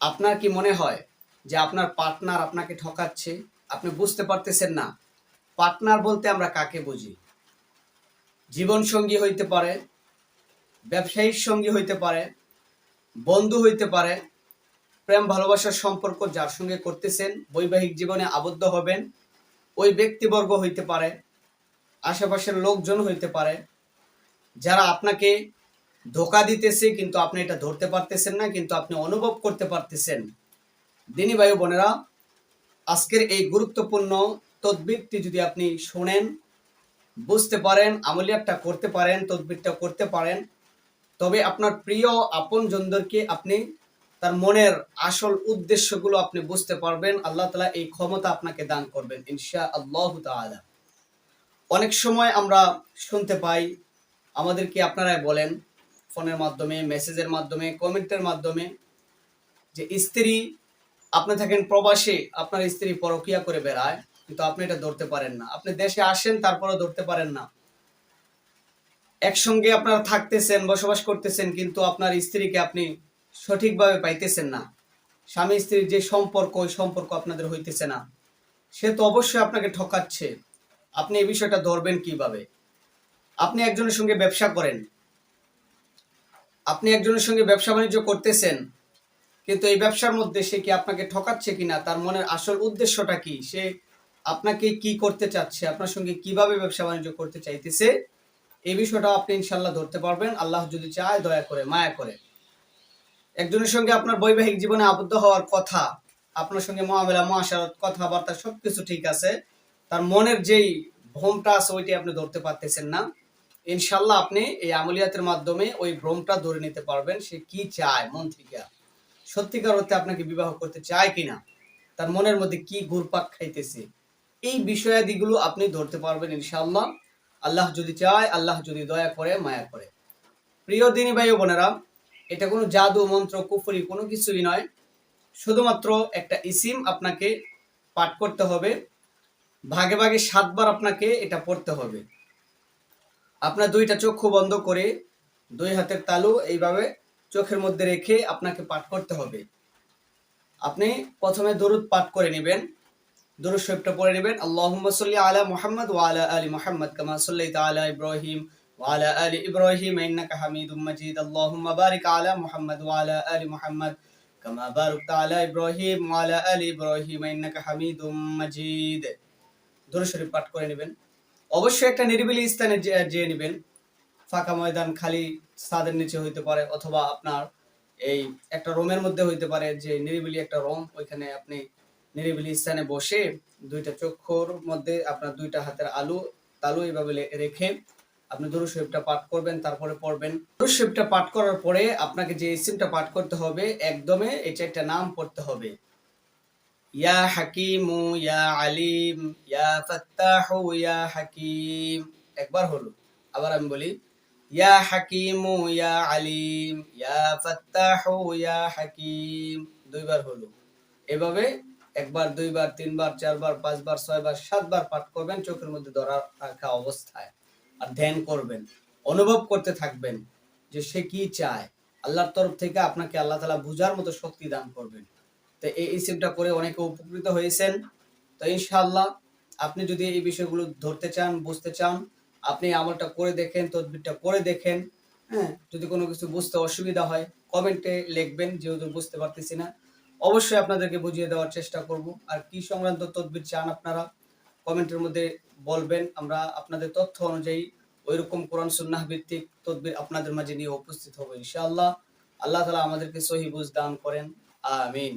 আপনার কি মনে হয় যে আপনার পার্টনার আপনাকে ঠকাচ্ছে? আপনি বুঝতে পারতেছেন না। পার্টনার বলতে আমরা কাকে বুঝি? জীবন সঙ্গী হইতে পারে, ব্যবসায়ীর সঙ্গী হইতে পারে, বন্ধু হইতে পারে, প্রেম, ভালোবাসার সম্পর্ক যার সঙ্গে করতেছেন, বৈবাহিক জীবনে আবদ্ধ হবেন, ওই ব্যক্তিবর্গ হইতে পারে, আশেপাশের লোকজন হইতে পারে, যারা আপনাকে ধোকা দিতেছে, কিন্তু আপনি এটা ধরতে পারতেছেন না, কিন্তু আপনি অনুভব করতে পারতেছেন। দিনী ভাই বোনেরা, আজকের এই গুরুত্বপূর্ণ তদবিরটি যদি আপনি শোনেন, বুঝতে পারেন, আমলিয়াতটা করতে পারেন, তদবিরটা করতে পারেন, তবে আপনার প্রিয় আপনজনদেরকে আপনি তার মনের আসল উদ্দেশ্যগুলো আপনি বুঝতে পারবেন। আল্লাহ তালা এই ক্ষমতা আপনাকে দান করবেন ইনশা আল্লাহ তাআলা। অনেক সময় আমরা শুনতে পাই, আমাদেরকে আপনারাই বলেন ফোনের মাধ্যমে, মেসেজের মাধ্যমে, কমেন্টের মাধ্যমে যে স্ত্রী, আপনি থাকেন প্রবাসে, আপনার স্ত্রী পরকিয়া করে বেড়ায়, কিন্তু আপনি এটা ধরতে পারেন না। আপনি দেশে আসেন, তারপরেও ধরতে পারেন না। একসঙ্গে আপনারা থাকতেছেন, বসবাস করতেছেন, কিন্তু আপনার স্ত্রীকে আপনি সঠিকভাবে পাইতেছেন না। স্বামী স্ত্রীর যে সম্পর্ক, ওই সম্পর্ক আপনাদের হইতেছে না। সে তো অবশ্যই আপনাকে ঠকাচ্ছে। আপনি এই বিষয়টা ধরবেন কীভাবে? আপনি একজনের সঙ্গে ব্যবসা করেন। আপনি একজনের সঙ্গে ব্যবসা বাণিজ্য করতেছেন, কিন্তু এই ব্যবসার মধ্যে সে কি আপনাকে ঠকাচ্ছে কিনা, তার মনের আসল উদ্দেশ্যটা কি, সে আপনাকে কি করতে চাচ্ছে, আপনার সঙ্গে কীভাবে ব্যবসা বাণিজ্য করতে চাইতেছে, এই বিষয়টা আপনি ইনশাল্লাহ ধরতে পারবেন। আল্লাহ যদি চায় দয়া করে, মায়া করে। একজনের সঙ্গে আপনার বৈবাহিক জীবনে আবদ্ধ হওয়ার কথা, আপনার সঙ্গে মহাবেলা মহাসারত কথাবার্তা সবকিছু ঠিক আছে, তার মনের যেই ভ্রমটা আছে ওইটি আপনি ধরতে পারতেছেন না। ইনশাল্লাহ আপনি এই আমলিয়াতের মাধ্যমে ওই ভ্রমটা ধরে নিতে পারবেন। সে কি চায়, মন থেকে সত্যিকার অর্থে আপনাকে বিবাহ করতে চায় কিনা? তার মনের মধ্যে কি ঘুরপাক খাইতেছে? এই বিষয়াদিগুলো আপনি ধরতে পারবেন ইনশাল্লাহ আল্লাহ যদি চায়, আল্লাহ যদি দয়া করে, মায়া করে। প্রিয় দিনী ভাই বোনেরা, এটা কোনো জাদু, মন্ত্র, কুফরি কোনো কিছুই নয়। শুধুমাত্র একটা ইসিম আপনাকে পাঠ করতে হবে। ভাগে ভাগে সাতবার আপনাকে এটা পড়তে হবে। আপনার দুইটা চক্ষু বন্ধ করে দুই হাতের তালু এইভাবে চোখের মধ্যে রেখে আপনাকে পাঠ করতে হবে। আপনি প্রথমে দরুদ পাঠ করে নেবেন। দরুদ শরীফটা পড়ে নেবেন। আল্লাহুম্মা সাল্লি আলা মুহাম্মদ ওয়া আলা আলি মুহাম্মদ কামা সাল্লাইতা আলা ইব্রাহিম ওয়া আলা আলি ইব্রাহিম ইন্নাকা হামিদুম মাজিদ। আল্লাহুম্মা বারিক আলা মুহাম্মদ ওয়া আলা আলি মুহাম্মদ কামা বারাকতা আলা ইব্রাহিম ওয়া আলা আলি ইব্রাহিম ইন্নাকা হামিদুম মাজিদ। দরুদ শরীফ পাঠ করে নেবেন। অবশ্যই একটা নিরিবিলি স্থানে যেয়ে নেবেন। ফাঁকা ময়দান খালি ছাদের নিচে হইতে পারে, অথবা আপনার এই একটা রোমের মধ্যে হইতে পারে, যে নিরিবিলি একটা রোম, ওইখানে আপনি নিরিবিলি স্থানে বসে দুইটা চক্ষুর মধ্যে আপনার দুইটা হাতের আলু, তালু এইভাবে রেখে আপনি দুরু শরীফটা পাঠ করবেন, তারপরে পড়বেন। দুরু শরীফটা পাঠ করার পরে আপনাকে যে ইসিমটা পাঠ করতে হবে, একদমে এই চারটা নাম পড়তে হবে। ইয়া হাকিমু ইয়া আলিম ইয়া ফাত্তাহু ইয়া হাকিম একবার হলো। আবার আমি বলি ইয়া হাকিমু ইয়া আলিম ইয়া ফাত্তাহু ইয়া হাকিম দুইবার হলো। এভাবে একবার, দুইবার, তিনবার, চারবার, পাঁচবার, ছয়বার, সাতবার পাঠ করবেন চোখের মধ্যে ধরা রাখা অবস্থায়। আর ধ্যান করবেন, অনুভব করতে থাকবেন যে সে কি চায়। আল্লাহর তরফ থেকে আপনাকে আল্লাহ তালা বুঝার মতো শক্তি দান করবেন। তো এই ইসিমটা করে অনেকে উপকৃত হয়েছেন। তো ইনশাআল্লাহ আপনি যদি এই বিষয়গুলো ধরতে চান, বুঝতে চান, আপনি আমলটা করে দেখেন, তদবিরটা করে দেখেন হ্যাঁ যদি কোনো কিছু বুঝতে অসুবিধা হয়, কমেন্টে লিখবেন, যেহেতু বুঝতে পারতেছি না। অবশ্যই আপনাদেরকে বুঝিয়ে দেওয়ার চেষ্টা করব। আর কি সংক্রান্ত তদবির চান আপনারা, কমেন্টের মধ্যে বলবেন, আমরা আপনাদের তথ্য অনুযায়ী ওইরকম কোরআন, সুন্নাহ ভিত্তিক তদবির আপনাদের মাঝে নিয়ে উপস্থিত হব ইনশাআল্লাহ। আল্লাহ তালা আমাদেরকে সহি বুঝ দান করেন। আমিন।